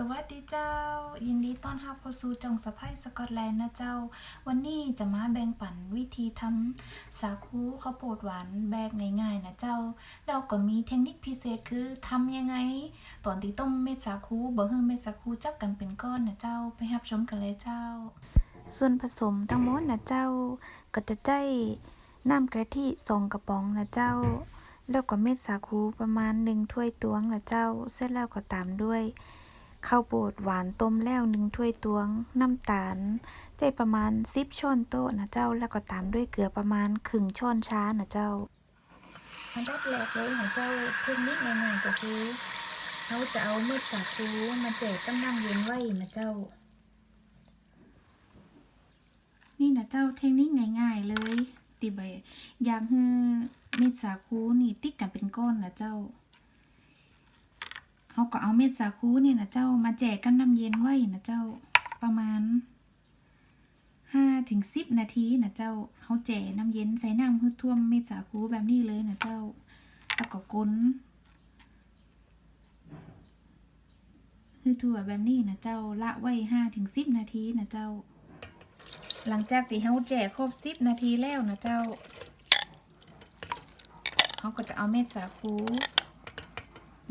สวัสดีเจ้า ยินดีต้อนรับเข้าสู่จงสะพายสกอตแลนด์นะเจ้า วันนี้จะมาแบ่งปันวิธีทำสาคูข้าวโพดหวานแบบง่ายๆนะเจ้าแล้วก็มีเทคนิคพิเศษคือทำยังไง ตอนที่ต้มเม็ดสาคูบ่ให้เม็ดสาคูจับกันเป็นก้อนนะเจ้าไปรับชมกันเลยเจ้า ส่วนผสมทั้งหมดนะเจ้า ก็จะได้น้ำกะทิสองกระป๋องนะเจ้าแล้วก็เม็ดสาคูประมาณหนึ่งถ้วยตวงนะเจ้า เสร็จแล้วก็ตามด้วย ข้าวโพดหวานต้มแล้วหนึ่งถ้วยตวง น้ำตาลใจประมาณสิบช้อนโต๊ะนะเจ้า แล้วก็ตามด้วยเกลือประมาณครึ่งช้อนชานะเจ้า อันดับแรกเลยของเจ้าเทคนิคง่ายๆก็คือเขาจะเอาเม็ดสาคูมาแจกตั้งน้ำเย็นไว้นะเจ้า นี่นะเจ้าเทคนิคง่าย ๆ เลย ติใบอยากให้เม็ดสาคูนี่ติดกันเป็นก้อนนะเจ้า เขาก็เอาเม็ดสาคูเนี่ยนะเจ้ามาแจกกับน้ำเย็นไว้นะเจ้าประมาณห้าถึงสิบนาทีนะเจ้าเขาแจกน้ำเย็นใส่น้ำพืท่วมเม็ดสาคูแบบนี้เลยนะเจ้าแล้วก็ก้นคือถั่วแบบนี้นะเจ้าละไว้ห้าถึงสิบนาทีนะเจ้า หลังจากที่เขาแจกครบสิบนาทีแล้วนะเจ้าเขาก็จะเอาเม็ดสาคู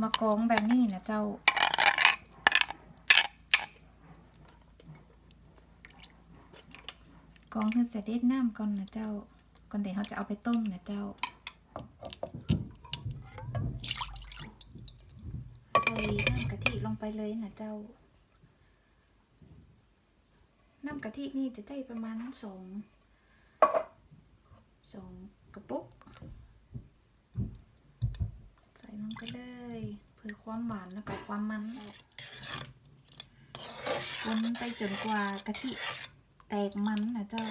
มากองแบบนี้นะเจ้า กองคือเสด็จน้ำก่อนนะเจ้า ก่อนเดี๋ยวเขาจะเอาไปต้มนะเจ้า ใส่น้ำกะทิลงไปเลยนะเจ้า น้ำกะทินี่จะได้ประมาณสองสองกระปุก งไปเลยเพื่อความหวานแล้วก็ความมันวนไปจนกว่ากะทิแตกมันนะเจ้า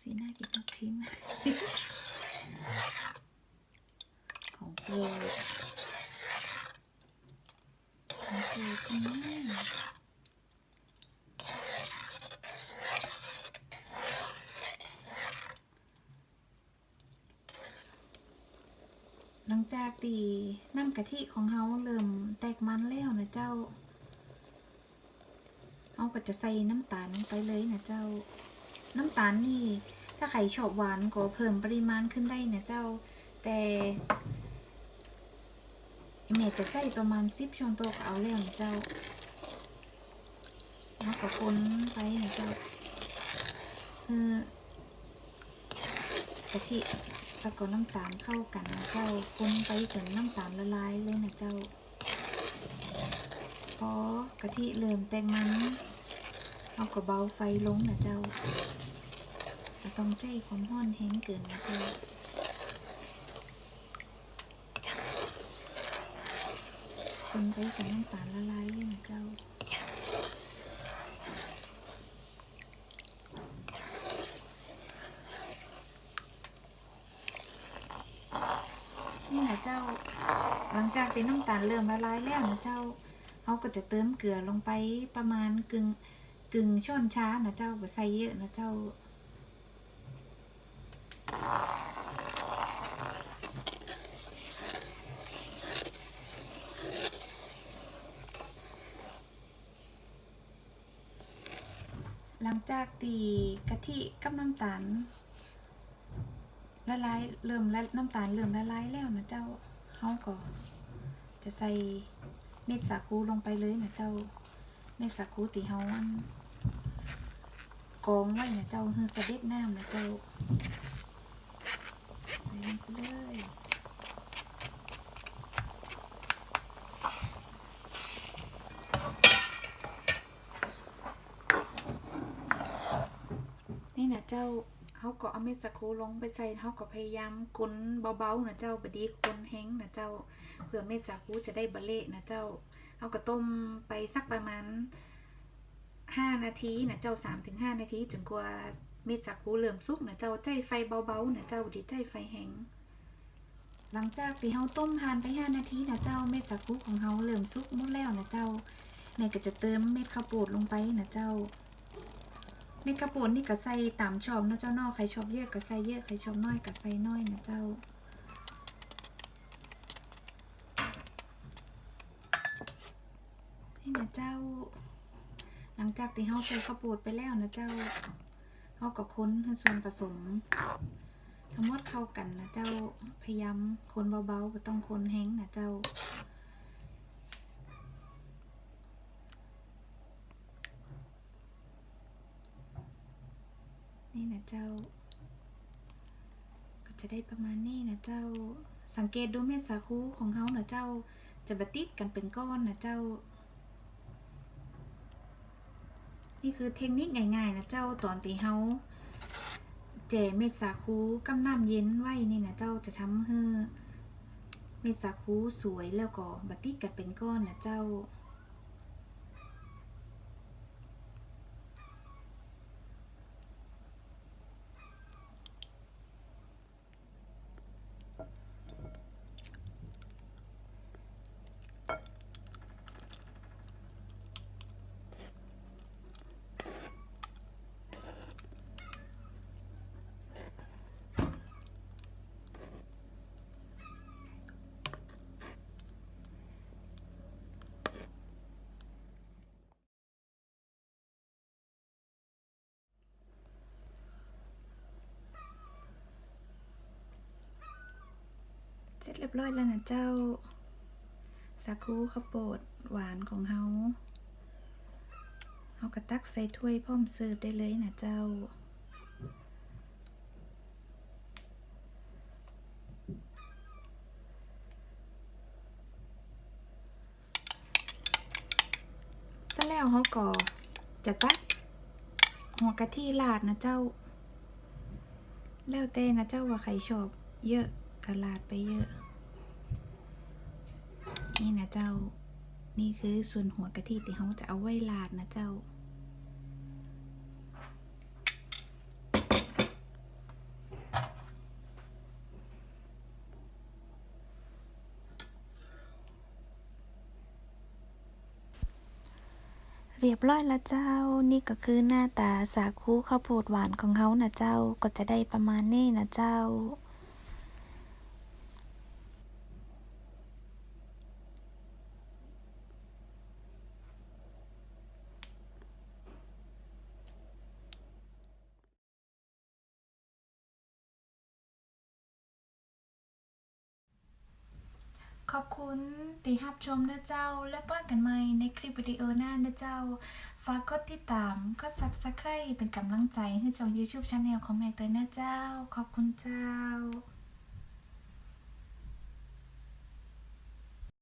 สีหน้ากินน้ำครีม ของโปรดของโปรดคุณแม่ หลังจากตีน้ำกะทิของเฮาเริ่มแตกมันแล้วนะเจ้าเอาก็จะใส่น้ำตาลไปเลยนะเจ้า น้ำตาลนี่ ถ้าใครชอบหวานก็เพิ่มปริมาณขึ้นได้นะเจ้า แต่แม่จะใส่ประมาณสิบช้อนโต๊ะเอาแล้วนะเจ้าแล้วก็คนไปนะเจ้าคือกะทิ แล้วก็น้ำตาลเข้ากันเจ้าคนไปจนน้ำตาลละลายเลยนะเจ้า พอกะทิเริ่มแตกมันเอาก็เบาไฟลงนะเจ้าไม่ต้องใช้ความร้อนแห้งเกินนะเจ้าคนไปกับน้ำตาลละลายเลยนะเจ้า เจ้า หลังจากที่น้ำตาลเริ่มละลายแล้วนะเจ้าเขาก็จะเติมเกลือลงไปประมาณกึ่งกึ่งช้อนช้านะเจ้าบ่ใส่เยอะนะเจ้า หลังจากตีกะทิกับน้ำตาล ละลายเริ่มละน้ำตาลเริ่มละลายแล้วนะเจ้าเขาก็จะใส่เม็ดสาคูลงไปเลยนะเจ้าเม็ดสาคูตีเฮาอันกองไว้นะเจ้าเฮือสะเด็ดน้ำนะเจ้าใส่ลงไปเลยนี่นะเจ้า เขาก็เอาเม็ดสาคูลงไปใส่เขาก็พยายามกลนเบาๆนะเจ้าบดีคนแห้งนะเจ้าเพื่อเม็ดสาคูจะได้บะเละนะเจ้าเอาก็ต้มไปสักประมาณห้านาทีนะเจ้าสามถึงห้านาทีจนกว่าเม็ดสาคูเริ่มสุกนะเจ้าใจไฟเบาๆนะเจ้าดีใจไฟแห้งหลังจากที่เฮาต้มทานไปห้านาทีนะเจ้าเม็ดสาคูของเฮาเริ่มสุกหมดแล้วนะเจ้าแม่ก็จะเติมเม็ดข้าวโพดลงไปนะเจ้า เม็ดข้าวโพดนี่ก็ใส่ตามชอบนะเจ้าเนอกใครชอบเยอะก็ใส่เยอะใครชอบน้อยก็ใส่น้อยนะเจ้านี่นะเจ้า หลังจากที่เฮาใส่ข้าวโพดไปแล้วนะเจ้าเฮาก็ค้นให้ส่วนผสมทั้งหมดเข้ากันนะเจ้าพยายามคนเบาๆไม่ต้องคนแห้งนะเจ้า นี่นะ เจ้า ก็จะได้ประมาณนี้นะเจ้า สังเกตดูเม็ดสาคูของเฮานะเจ้า จะบติดกันเป็นก้อนนะเจ้า นี่คือเทคนิคง่ายๆนะเจ้าตอนตีเฮาแจเม็ดสาคูกำน้ำเย็นไว้นี่นะเจ้าจะทำให้เม็ดสาคูสวยแล้วก็บติดกันเป็นก้อนนะเจ้า เสร็จเรียบร้อยแล้วนะเจ้าสาคูข้าวโพดหวานของเฮาเฮากระตักใส่ถ้วยพร้อมเสิร์ฟได้เลยนะเจ้าเสร็จแล้วเฮาก็จะตักหัวกะทิราดนะเจ้า แล้วแต่นะเจ้าว่าใครชอบเยอะก็ราดไปเยอะ นี่นะเจ้า นี่คือส่วนหัวกะทิที่เขาจะเอาไว้ราดนะเจ้า เรียบร้อยแล้วเจ้า นี่ก็คือหน้าตาสาคูข้าวโพดหวานของเขานะเจ้า ก็จะได้ประมาณนี้นะเจ้า ขอบคุณตีหับชมนะเจ้า และป้อนกันใหม่ในคลิปวิดีโอหน้านะเจ้า ฝากกดติดตามกด subscribe เป็นกำลังใจให้เจ้า YouTube Channel ของแม่เตยนะเจ้า ขอบคุณเจ้า